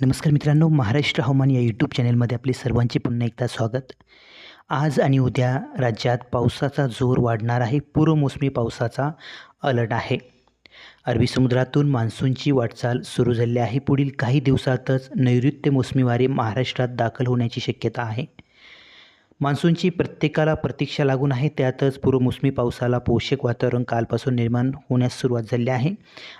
नमस्कार मित्रांनो महाराष्ट्र हवामान या यूट्यूब चॅनलमध्ये आपले सर्वांचे पुन्हा एकदा स्वागत. आज आणि उद्या राज्यात पावसाचा जोर वाढणार आहे. पूर्वमोसमी पावसाचा अलर्ट आहे. अरबी समुद्रातून मान्सूनची वाटचाल सुरू झाली आहे. पुढील काही दिवसातच नैऋत्य मोसमी वारे महाराष्ट्रात दाखल होण्याची शक्यता आहे. मान्सूनची प्रत्येकाला प्रतीक्षा लागून आहे. त्यातच पूर्वमोसमी पावसाला पोषक वातावरण कालपासून निर्माण होण्यास सुरुवात झाली आहे.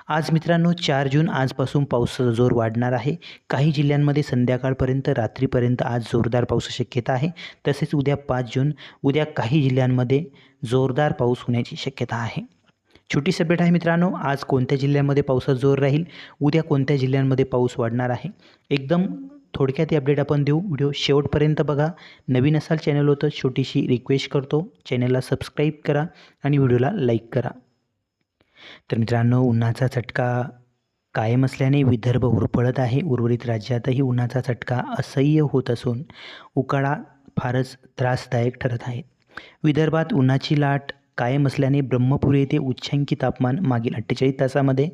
आज मित्रांनो चार जून आजपासून पावसाचा जोर वाढणार आहे. काही जिल्ह्यांमध्ये संध्याकाळपर्यंत रात्रीपर्यंत आज जोरदार पाऊस शक्यता आहे. तसेच उद्या पाच जून उद्या काही जिल्ह्यांमध्ये जोरदार पाऊस होण्याची शक्यता आहे. छोटी सपेट आहे मित्रांनो आज कोणत्या जिल्ह्यामध्ये पावसाचा जोर राहील? उद्या कोणत्या जिल्ह्यांमध्ये पाऊस वाढणार आहे? एकदम थोडक्यात ही अपडेट आपण देऊ. व्हिडिओ शेवटपर्यंत बघा. नवीन असाल चॅनल होतं छोटीशी रिक्वेस्ट करतो. चॅनलला सबस्क्राईब करा आणि व्हिडिओला लाईक करा. तर मित्रांनो उन्हाचा चटका कायम असल्याने विदर्भ उरपळत आहे. उर्वरित राज्यातही उन्हाचा चटका असह्य होत असून उकाळा फारच त्रासदायक ठरत आहे. विदर्भात उन्हाची लाट कायम असल्याने ब्रह्मपुरी येथे उच्चांकी तापमान मागील अठ्ठेचाळीस तासामध्ये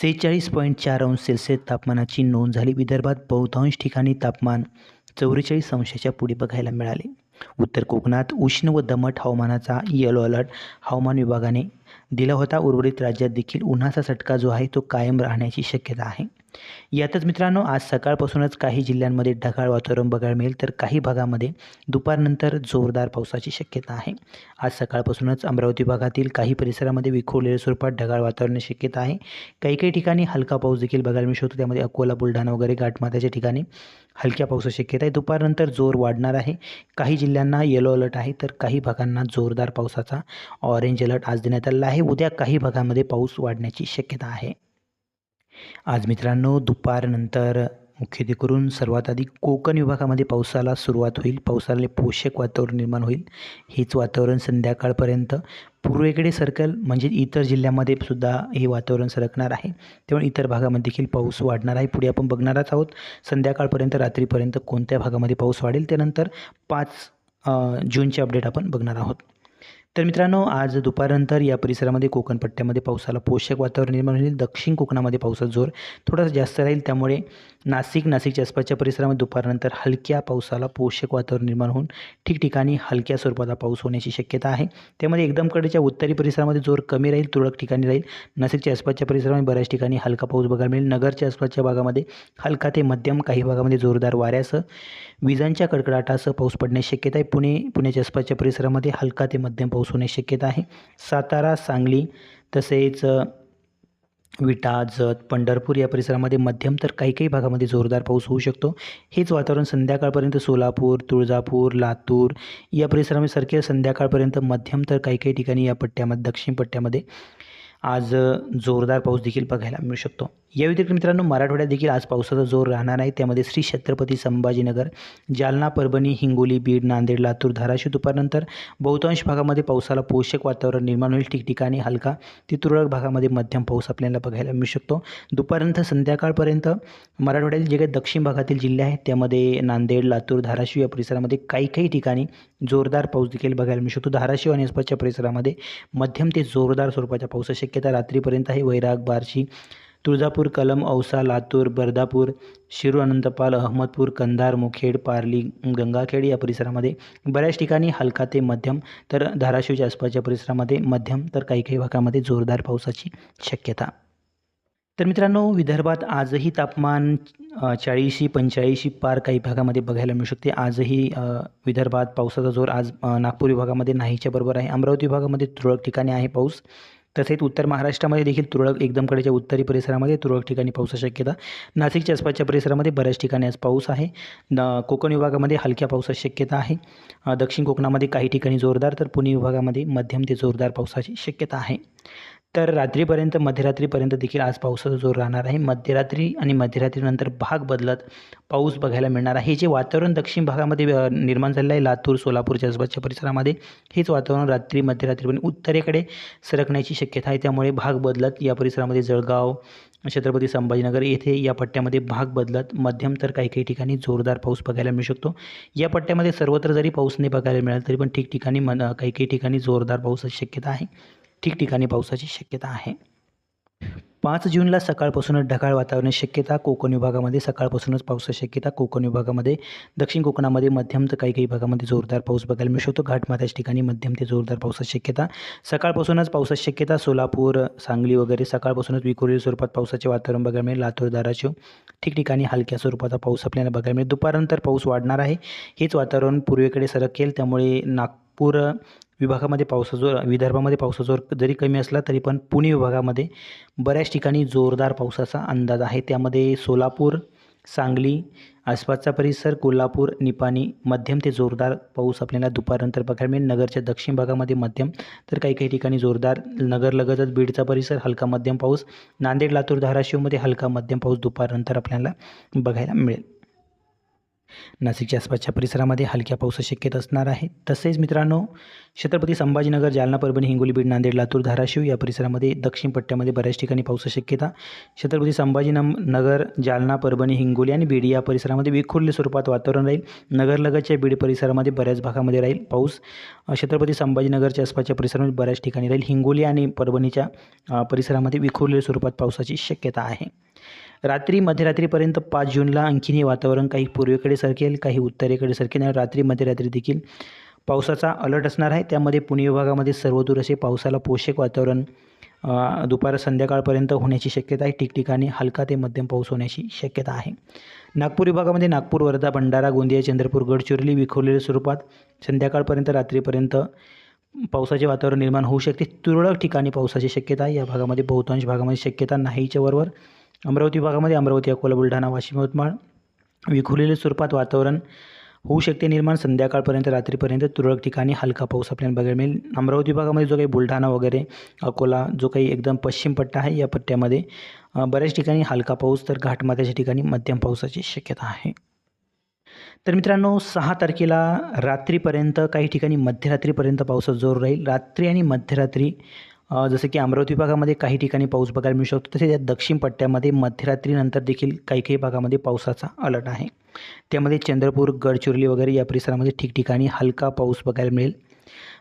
सेहेचाळीस पॉईंट चार अंश सेल्सिअस तापमानाची नोंद झाली. विदर्भात बहुतांश ठिकाणी तापमान चौवेचाळीस अंशाच्या पुढे बघायला मिळाले. उत्तर कोकणात उष्ण व दमट हवामानाचा येलो अलर्ट हवामान विभागाने दिला होता. उर्वरित राज्यात देखील उन्हाचा सटका जो आहे तो कायम राहण्याची शक्यता आहे. यातच मित्रांनो आज सकाळपासूनच काही जिल्ह्यांमध्ये ढगाळ वातावरण बघायला मिळेल तर काही भागामध्ये दुपारनंतर जोरदार पावसाची शक्यता आहे. आज सकाळपासूनच अमरावती भागातील काही परिसरामध्ये विखुरलेल्या स्वरूपात ढगाळ वातावरण शक्यता आहे. काही काही ठिकाणी हलका पाऊस देखील बघायला मिळू शकतो. त्यामध्ये अकोला बुलढाणा वगैरे घाटमाथ्याच्या ठिकाणी हलक्या पावसाची शक्यता आहे. दुपारनंतर जोर वाढणार आहे. काही जिल्ह्यांना येलो अलर्ट आहे तर काही भागांना जोरदार पावसाचा ऑरेंज अलर्ट आज देण्यात आलेला आहे. उद्या काही भागामध्ये पाऊस वाढण्याची शक्यता आहे. आज मित्रांनो दुपारनंतर मुख्यत्वे करून सर्वात आधी कोकण विभागामध्ये पावसाला सुरुवात होईल. पावसाला पोषक वातावरण निर्माण होईल. हेच वातावरण संध्याकाळपर्यंत. पूर्वेकडे सरकल म्हणजे इतर जिल्ह्यामध्ये सुद्धा हे वातावरण सरकणार आहे. त्यामुळे इतर भागामध्ये देखील पाऊस वाढणार आहे. पुढे आपण बघणारच आहोत संध्याकाळपर्यंत रात्रीपर्यंत कोणत्या भागामध्ये पाऊस वाढेल. त्यानंतर पाच जूनचे अपडेट आपण बघणार आहोत. तर मित्रांनो आज दुपारनंतर या परिसरामध्ये कोकणपट्ट्यामध्ये पावसाला पोषक वातावरण निर्माण होईल. दक्षिण कोकणामध्ये पावसाचा जोर थोडासा जास्त राहील. त्यामुळे नाशिक नाशिकच्या आसपासच्या परिसरामध्ये दुपारनंतर हलक्या पावसाला पोषक वातावरण निर्माण होऊन ठिकठिकाणी हलक्या स्वरूपाचा पाऊस होण्याची शक्यता आहे. त्यामध्ये एकदम कडेच्या उत्तरी परिसरामध्ये जोर कमी राहील तुरळक ठिकाणी राहील. नाशिकच्या आसपासच्या परिसरामध्ये बऱ्याच ठिकाणी हलका पाऊस बघायला मिळेल. नगरच्या आसपासच्या भागामध्ये हलका ते मध्यम काही भागामध्ये जोरदार वाऱ्यासह विजांच्या कडकडाटासह पाऊस पडण्याची शक्यता आहे. पुणे पुण्याच्या आसपासच्या परिसरामध्ये हलका ते मध्यम पाऊस होण्याची शक्यता आहे. सातारा सांगली तसेच विटा जत पंढरपूर या परिसरामध्ये मध्यम तर काही काही भागामध्ये जोरदार पाऊस होऊ शकतो. हेच वातावरण संध्याकाळपर्यंत सोलापूर तुळजापूर लातूर या परिसरामध्ये सारखे संध्याकाळपर्यंत मध्यम तर काही काही ठिकाणी या पट्ट्यामध्ये दक्षिण पट्ट्यामध्ये आज जोरदार पाऊस देखील बघायला मिळू शकतो. या व्यतिरिक्त मित्रांनो मराठवाड्यात देखील आज पावसाचा जोर राहणार आहे. त्यामध्ये श्री छत्रपती संभाजीनगर जालना परभणी हिंगोली बीड नांदेड लातूर धाराशिव दुपारनंतर बहुतांश भागामध्ये पावसाला पोषक वातावरण निर्माण होईल. ठिकठिकाणी हलका ते तुरळक भागामध्ये मध्यम पाऊस आपल्याला बघायला मिळू शकतो. दुपारनंतर संध्याकाळपर्यंत मराठवाड्यातील जे काही दक्षिण भागातील जिल्हे आहेत त्यामध्ये नांदेड लातूर धाराशिव या परिसरामध्ये काही काही ठिकाणी जोरदार पाऊस देखील बघायला मिळू शकतो. धाराशिव आणि आसपासच्या परिसरामध्ये मध्यम ते जोरदार स्वरूपाच्या पावसाची शक्यता रात्रीपर्यंत आहे. वैराग बार्शी तुळजापूर कलम औसा लातूर बर्दापूर शिरूर अनंतपाल अहमदपूर कंधार मुखेड पारली गंगाखेड या परिसरामध्ये बऱ्याच ठिकाणी हलका ते मध्यम तर धाराशिवच्या आसपासच्या परिसरामध्ये मध्यम तर काही काही भागामध्ये जोरदार पावसाची शक्यता. तर मित्रांनो विदर्भात आजही तापमान चाळीशी पंचेचाळीशी पार काही भागामध्ये बघायला मिळू शकते. आजही विदर्भात पावसाचा जोर आज नागपूर विभागामध्ये नाहीच्या बरोबर आहे. अमरावती विभागामध्ये तुरळक ठिकाणी आहे पाऊस. तसेच उत्तर महाराष्ट्रामध्ये देखील तुरळक एकदम कडेच्या उत्तरी परिसरामध्ये तुरळक ठिकाणी पावसाची शक्यता नाशिकच्या आसपासच्या परिसरामध्ये बऱ्याच ठिकाणी आज पाऊस आहे. न कोकण विभागामध्ये हलक्या पावसाची शक्यता आहे. दक्षिण कोकणामध्ये काही ठिकाणी जोरदार तर पुणे विभागामध्ये मध्यम ते जोरदार पावसाची शक्यता आहे. तर रात्रीपर्यंत मध्यरात्रीपर्यंत देखील आज पावसाचा जोर राहणार आहे. मध्यरात्री आणि मध्यरात्रीनंतर भाग बदलत पाऊस बघायला मिळणार आहे. हे जे वातावरण दक्षिण भागामध्ये निर्माण झालेलं आहे लातूर सोलापूरच्या आसपासच्या परिसरामध्ये हेच वातावरण रात्री मध्यरात्रीपर्यंत उत्तरेकडे सरकण्याची शक्यता आहे. त्यामुळे भाग बदलत या परिसरामध्ये जळगाव छत्रपती संभाजीनगर येथे या पट्ट्यामध्ये भाग बदलत मध्यम तर काही काही ठिकाणी जोरदार पाऊस बघायला मिळू शकतो. या पट्ट्यामध्ये सर्वत्र जरी पाऊस नाही बघायला मिळाला तरी पण ठिकठिकाणी मन काही काही ठिकाणी जोरदार पावसाची शक्यता आहे. ठिकठिकाणी पावसाची शक्यता आहे. पाच जूनला सकाळपासूनच ढगाळ वातावरण शक्यता. कोकण विभागामध्ये सकाळपासूनच पावसाची शक्यता. कोकण विभागामध्ये दक्षिण कोकणामध्ये मध्यम तर काही काही भागामध्ये जोरदार पाऊस बघायला मिळू शकतो. घाटमाथ्याच्या ठिकाणी मध्यम ते जोरदार पावसाची शक्यता. सकाळपासूनच पावसाची शक्यता. सोलापूर सांगली वगैरे सकाळपासूनच विखुरलेल्या स्वरूपात पावसाचे वातावरण बघायला मिळेल. लातूर धाराशिव ठिकठिकाणी हलक्या स्वरूपाचा पाऊस आपल्याला बघायला मिळेल. दुपारनंतर पाऊस वाढणार आहे. हेच वातावरण पूर्वेकडे सरकेल. त्यामुळे नागपूर विभागामध्ये पावसाचा जोर विदर्भामध्ये पावसाचा जोर जरी कमी असला तरी पण पुणे विभागामध्ये बऱ्याच ठिकाणी जोरदार पावसाचा अंदाज आहे. त्यामध्ये सोलापूर सांगली आसपासचा परिसर कोल्हापूर निपाणी मध्यम ते जोरदार पाऊस आपल्याला दुपारनंतर बघायला मिळेल. नगरच्या दक्षिण भागामध्ये मध्यम तर काही काही ठिकाणी जोरदार नगरलगतच बीडचा परिसर हलका मध्यम पाऊस. नांदेड लातूर धाराशिवमध्ये हलका मध्यम पाऊस दुपारनंतर आपल्याला बघायला मिळेल. नाशिकच्या आसपासच्या परिसरामध्ये हलक्या पावसाची शक्यता असणार आहे. तसेच मित्रांनो छत्रपती संभाजीनगर जालना परभणी हिंगोली बीड नांदेड लातूर धाराशिव या परिसरामध्ये दक्षिण पट्ट्यामध्ये बऱ्याच ठिकाणी पावसाची शक्यता. छत्रपती संभाजीनम नगर जालना परभणी हिंगोली आणि बीड या परिसरामध्ये विखुरले स्वरूपात वातावरण राहील. नगरलगतच्या बीड परिसरामध्ये बऱ्याच भागामध्ये राहील पाऊस. छत्रपती संभाजीनगरच्या आसपासच्या परिसरामध्ये बऱ्याच ठिकाणी राहील. हिंगोली आणि परभणीच्या परिसरामध्ये विखुरले स्वरूपात पावसाची शक्यता आहे. रात्री मध्यरात्रीपर्यंत पाच जूनला आणखीन हे वातावरण काही पूर्वेकडे सरकेल काही उत्तरेकडे सरकेल आणि रात्री मध्यरात्री देखील पावसाचा अलर्ट असणार आहे. त्यामध्ये पुणे विभागामध्ये सर्वदूर असे पावसाला पोषक वातावरण दुपार संध्याकाळपर्यंत होण्याची शक्यता आहे. ठिकठिकाणी हलका ते मध्यम पाऊस होण्याची शक्यता आहे. नागपूर विभागामध्ये नागपूर वर्धा भंडारा गोंदिया चंद्रपूर गडचिरोली विखुरलेल्या स्वरूपात संध्याकाळपर्यंत रात्रीपर्यंत पावसाचे वातावरण निर्माण होऊ शकते. तुरळक ठिकाणी पावसाची शक्यता आहे. या भागामध्ये बहुतांश भागामध्ये शक्यता नाहीच्या बरोबर अमरावती भागामध्ये अमरावती अकोला बुलढाणा वाशिम यवतमाळ विखुरलेल्या स्वरूपात वातावरण होऊ शकते. निर्माण संध्याकाळपर्यंत रात्रीपर्यंत तुरळक ठिकाणी हलका पाऊस आपल्याला बघायला मिळेल. अमरावती भागामध्ये जो काही बुलढाणा वगैरे अकोला जो काही एकदम पश्चिम पट्टा आहे या पट्ट्यामध्ये बऱ्याच ठिकाणी हलका पाऊस तर घाटमाथ्याच्या ठिकाणी मध्यम पावसाची शक्यता आहे. तर मित्रांनो सहा तारखेला रात्रीपर्यंत काही ठिकाणी मध्यरात्रीपर्यंत पावसाचा जोर राहील. रात्री आणि मध्यरात्री जसं की अमरावती भागामध्ये काही ठिकाणी पाऊस बघायला मिळू शकतो. तसेच या दक्षिण पट्ट्यामध्ये मध्यरात्रीनंतर देखील काही काही भागामध्ये पावसाचा अलर्ट आहे. त्यामध्ये चंद्रपूर गडचिरोली वगैरे या परिसरामध्ये ठिकठिकाणी हलका पाऊस बघायला मिळेल.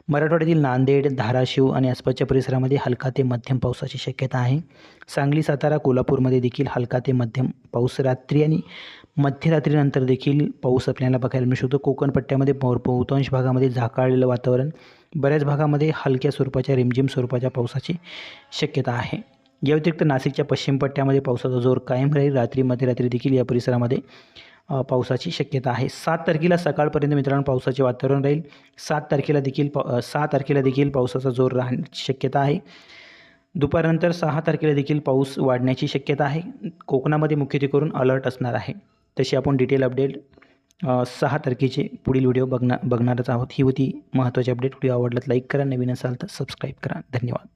मराठवाड्यातील नांदेड धाराशिव आणि आसपासच्या परिसरामध्ये हलका ते मध्यम पावसाची शक्यता आहे. सांगली सातारा कोल्हापूरमध्ये देखील हलका ते मध्यम पाऊस रात्री आणि मध्यरात्रीनंतर देखील पाऊस आपल्याला बघायला मिळू शकतो. कोकण पट्ट्यामध्ये बहुतांश भागामध्ये झाकाळलेलं वातावरण बऱ्याच भागामध्ये हलक्या स्वरूपाच्या रिमझिम स्वरूपाच्या पावसाची शक्यता आहे. या व्यतिरिक्त नाशिकच्या पश्चिम पट्ट्यामध्ये पावसाचा जोर कायम राहील. रात्री मध्यरात्री देखील या परिसरामध्ये पावसाची शक्यता आहे. सात तारखेला सकाळपर्यंत मित्रांनो पावसाचे वातावरण राहील. सात तारखेला देखील पा सहा तारखेला देखील पावसाचा जोर राहण्याची शक्यता आहे. दुपारनंतर सहा तारखेला देखील पाऊस वाढण्याची शक्यता आहे. कोकणामध्ये मुख्यत्वे करून अलर्ट असणार आहे. तशी आपण डिटेल अपडेट सहा तारखेचे पुढील व्हिडिओ बघणार बघणारच आहोत. ही होती महत्त्वाची अपडेट. व्हिडिओ आवडलात लाईक करा. नवीन असाल तर सबस्क्राईब करा. धन्यवाद.